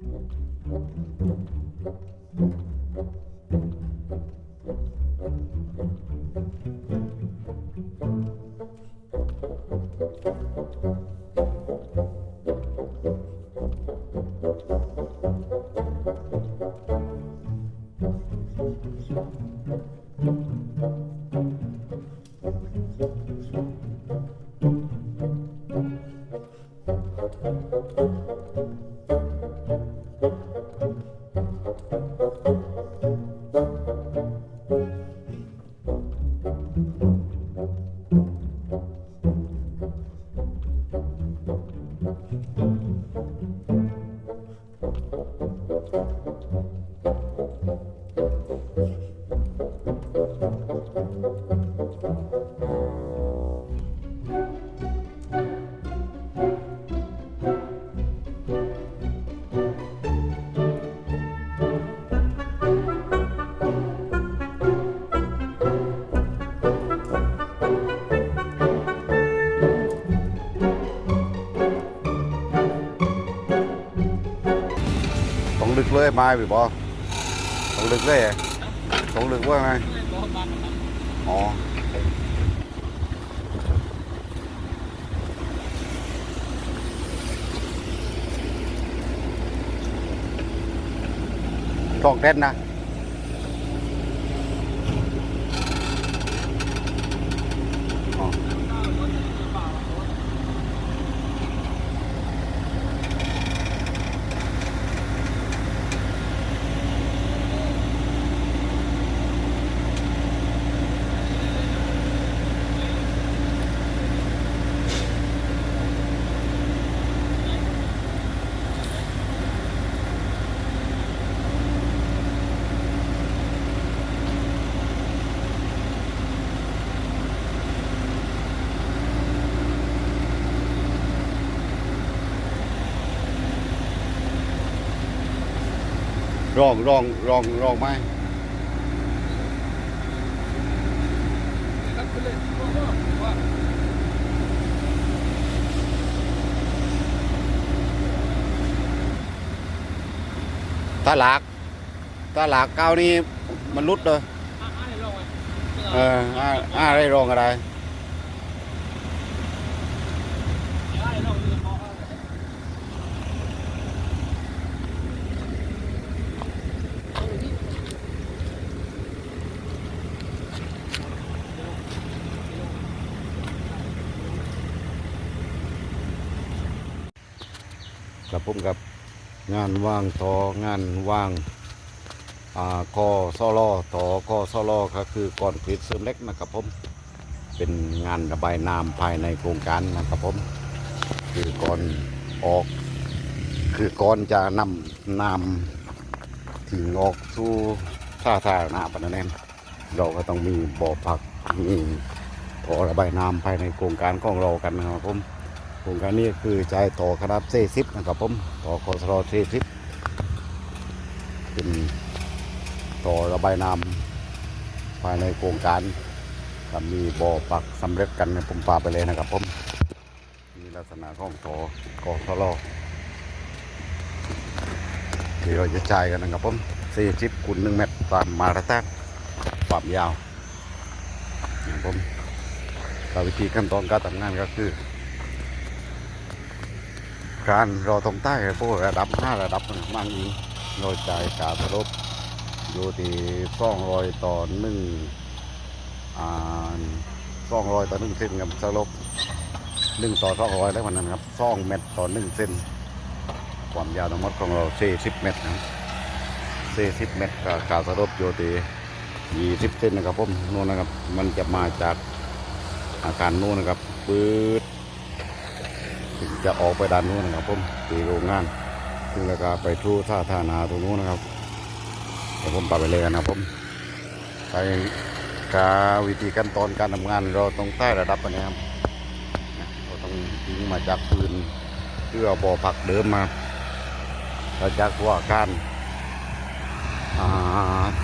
Thank you. ต้องลึกเลยไม้พี่บอ ต้องลึกเลยอะต้องลึกว่าไงอ๋อต้องเต้นนะอ๋อ รองรองรองรองไหมถ้าหลากถ้าหลากเก้านี่มันรุดเลยเอออ่าอ่าได้รองอะไร กับผมกับงานว่างต่องานว่างอ่ากอซอลอต่อกอซอลอก็คือก่อนผลิตเสริมเล็กนะครับผมเป็นงานระบายน้ำภายในโครงการนะครับผมคือก่อนออก คือก่อนจะนำน้ำทิ้งออกสู่สาธารณะปะนันเองเราก็ต้องมีบ่อพักมีท่อระบายน้ำภายในโครงการของเรากันนะครับผม รงการนี้คือใช้ต่อขนาดเซซิปนะครับผมต่อคอสโรเซซิปเป็นต่อระบายน้ำภายในโครงการก็มีบ่อปักสำเร็จกันผมพาไปเลยนะครับผมมีลักษณะของต่อกอสโรที่เราจะใช้กันนะครับผมเซซิปคูณหนึ่งเมตรตามมาตรฐานความยาวนะครับผมก็วิธีขั้นตอนการทำงานก็คือ การรอตรงใต้พวกระดับห้าระดับมันอีกโดยจ่ายการสรุปอยู่ที่สองรอยต่อหนึ่งอ่องรอยต่อหนึ่งเซนกับสรุปหนึ่งต่อสองรอยได้วันนั้นครับสองเมตรต่อหนึ่งเซนความยาวทั้งหมดของเราสี่สิบเมตรนะครับสี่สิบเมตรกับกาสรุปอยู่ที่ยี่สิบเซนนะครับผมนู่นนะครับ มันจะมาจากอาการนู่นนะครับปื๊ด จะออกไปด้านนู้นนะครับผมตีโรงงานซึ่งแล้วก็ไปทู่ท่าท่านาตรงนู้นนะครับเดี๋ยวผมไปเลยกันนะครับผมไปกาวิธีขั้นตอนการทำงานเราต้องใต้ระดับอันนี้ครับเราต้องยิงมาจากพื้นเพื่อบ่อผักเดิมมาเราจากว่าการ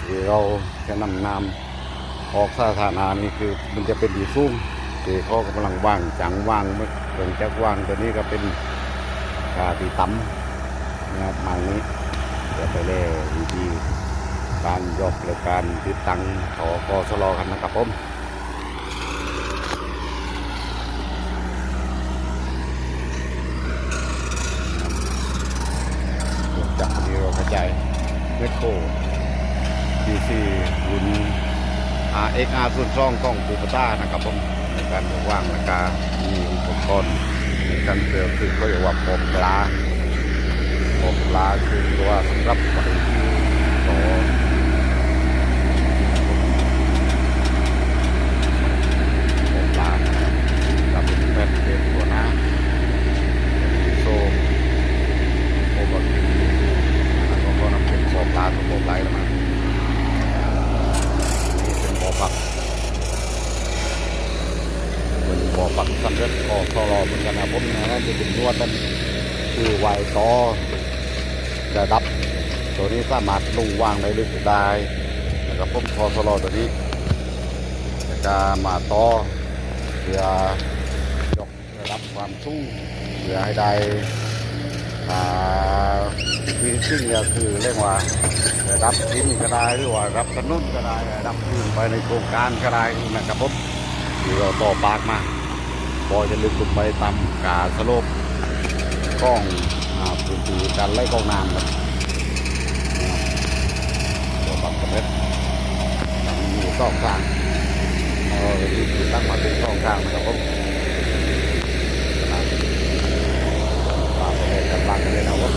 ที่เราจะนำน้ำออกสาธารณะนี่คือมันจะเป็นดีซุ้มที่เขากำลังว่างจังว่าง เพิ่งจะว่างตัวนี้ก็เป็นกาที่ต่ำนะครับมานี้ไปแล้ววิธีการยกและการติดตั้งขอกอสลอกันนะครับผมจากนี้เรากระจายเมโครดีซีหุ่น RXR ส่วนช่องต้องปูปต้านะครับผมในการว่างราคามี อุปกรณ์ในการเสือคือเขาเรียกว่าปอบปลาปอบปลาคือตัวสำหรับไว้ที่ต่อปอบปลากับเป็นแผ่นเป็นตัวหน้าโซ่โอบะแล้วก็นำเป็นปอบปลาตัวปอบปลาแล้วมานี่เป็นบ่อปัก เป็นบ่อปักสำเร็จก็ทอรอเหมือนกันนะผมนะน่าจะเป็นนวดนั่นคือไวต่อจะดับ ตัวนี้สามารถลงวางได้ลึกได้นะครับผมทอทอรอตัวนี้แล้วก็มาต่อเพื่อยกระดับความสูงเพื่อให้ได้ฟินิชชิ่งก็คือเรียกว่ารับดินก็ได้หรือว่ารับถนนก็ได้รับพื้นไปในโครงการก็ได้นะครับผมที่เราต่อปากมา พอยจะลึกลงไปตามกาสโลปกล้องอ่าพื้นที่การไล่กล้องน้ำครับตัวปักระเร็จตั้งอยู่สองข้างเออตั้งมาเป็นสองข้างนะครับผมขนาดปากสำเร็จกำลังกันเลยนะครับผม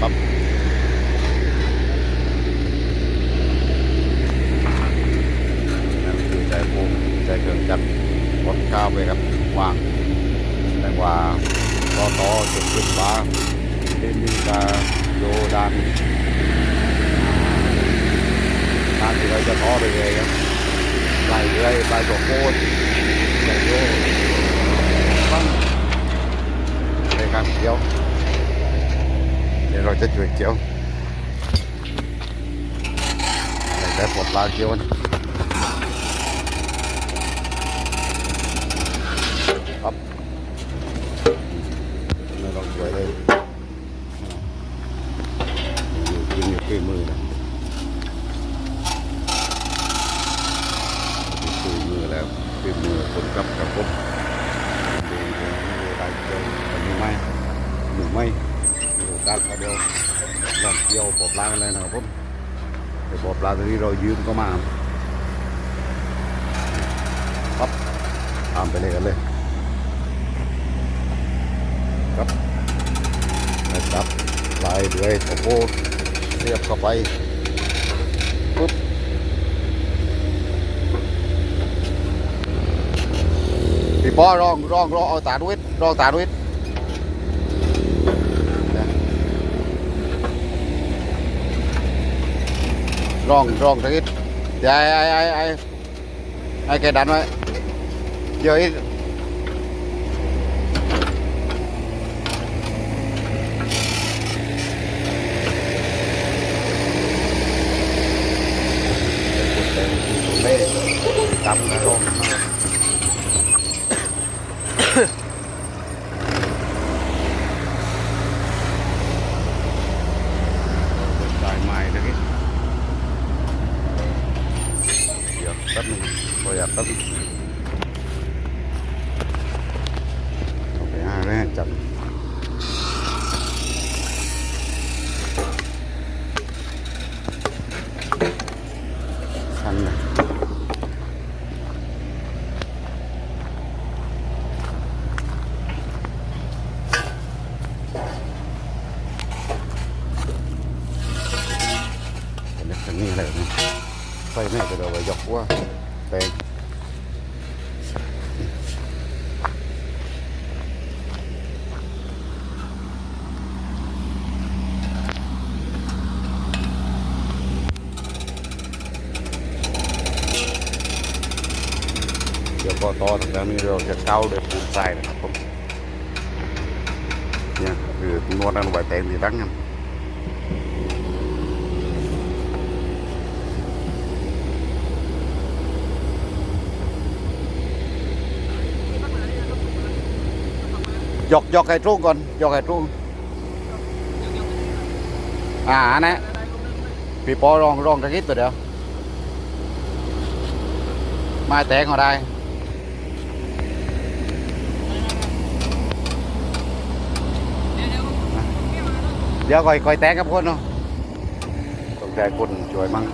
ปั๊บนั่นคือใจภูมิใจเครื่องจักรรถก้าวไปครับวางแต่ว่าต่อต่อจุดขึ้นฟ้าเล่นมีกา โยดันทางที่เราจะท้อไปเลยครับไหลเรื่อยไปตัวโคตรใหญ่โยปั้งในการเกี่ยว เดี๋ยวเราจะช่วยเกี่ยวแต่ปลดปลาเกี่ยวนะครับไม่ต้องช่วยเลยกินอยู่ที่มือนะที่มือแล้วที่มือคนกับกับผมดีดีได้เจอกันไหมหรือไม่ มีโอกาสก็เดียวลองเที่ยว ปลากันเลยนะครับผมเดี๋ยวปลาตัวนี้เรายืมก็มาครับตามไปเลยกันเลย ครับนะครับลายเดือยโอ้โหเสียบเข้าไปปุ๊บพี่ป้อรองรองรองเอาตาด้วยรองตาด้วย ร่องร่องสักนิดเดี๋ยวไอ้ไอ้ไอ้ไอ้ไอ้แกดันไว้เดี๋ยวอีกจำนะรองสายไม้สักนิด เดี๋ยวแป๊บนึงขออยากแป๊บนึงโอเคอ่าแม่จับชันเลยเป็นแบบนี้อะไรนะ ไฟแม่ก็เดี๋ยวไว้ยกว่าแปลง เดี๋ยวพอต่อทางด้านนี้เราจะเก้าด้วยปูนทรายนะครับผมเนี่ยคือนวดนั่นไว้แปลงที่ตั้งกันยกยกให้ตรงก่อนยกให้ตรงอ่าอันนะพี่ปอลองลองตะกี้ตัวเดียวไมาแตกเขาได้ เดี๋ยวก่อยก่อยแตกกับคนเนาะต้องใจคนช่วยมั่ง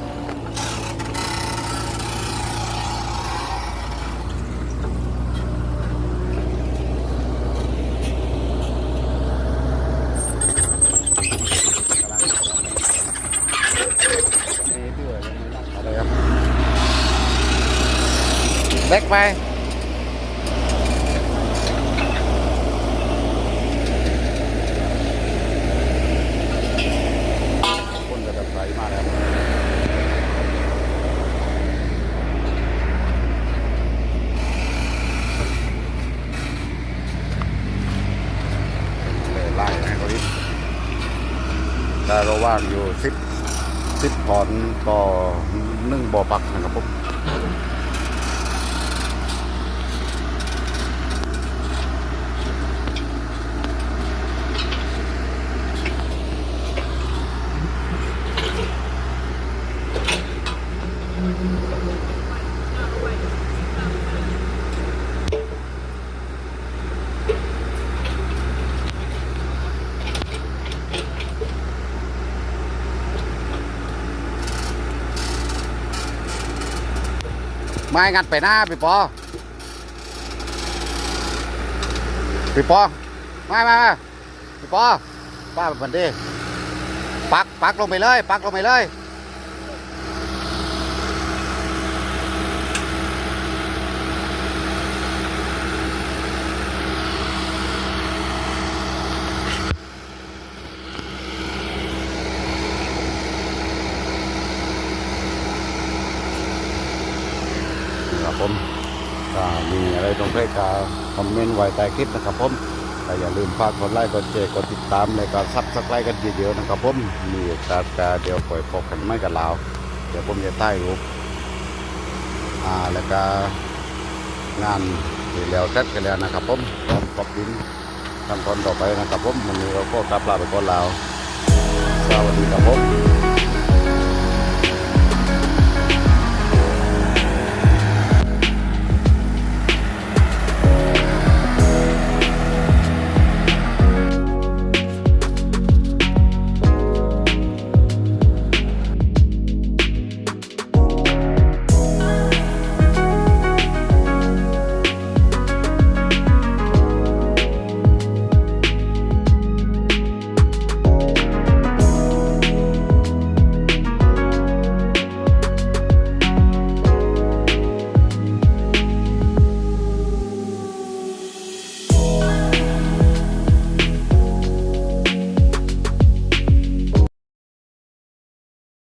อะไรครับเล็กไป คนจะแบบไหล มาแล้วเลยไล่ให้เขาดิแต่เราว่างอยู่สิบสิบถอนต่อหนึ่งบ่อปักนะครับผม ไม้งัดไปหน้าพี่ปอพี่ปอมามามาพี่ปอป้าแบบนี้ปักปักลงไปเลย ปักลงไปเลย ครับผมก็มีอะไรตรงเพจก็คอมเมนต์ไว้ใต้คลิปนะครับผมก็อย่าลืมฝากกดไลค์กดแชร์กดติดตามและก็ซับสไครต์กันเยอะๆนะครับผมมีโอกาเดียวปล่อยพบกันไม่กับเราวเดี๋ยวผมจะใต้รูปอ่าแล้วก็งานที่แล้วเสร็จกันแล้วนะครับผมพร้อมปรับดินขั้นตอนต่อไปนะครับผมวันนี้เราก็กลับลาไปก่อนแล้วสวัสดีครับผม